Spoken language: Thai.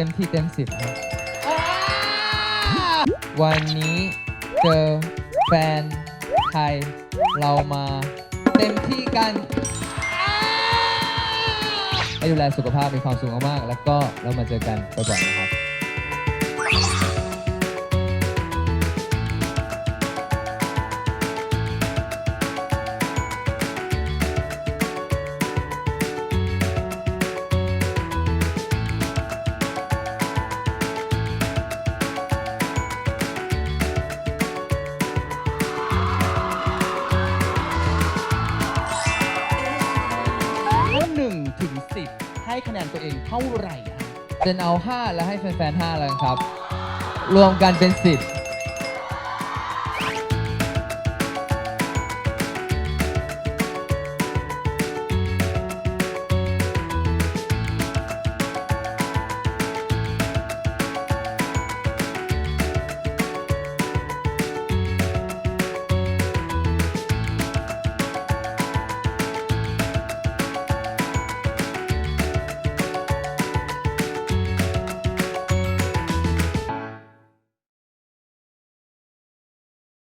ต็มที่เต็มสิบครับวันนี้เจอแฟนไทย เรามาเต็มที่กันให้ดูแลสุขภาพมีความสุขมากๆแล้วก็เรามาเจอกันบ่อยๆนะครับ หนึ่งถึงสิบให้คะแนนตัวเองเท่าไหร่อะ เจนเอา 5 แล้วให้แฟนๆ5แล้วกันครับ รวมกันเป็น 10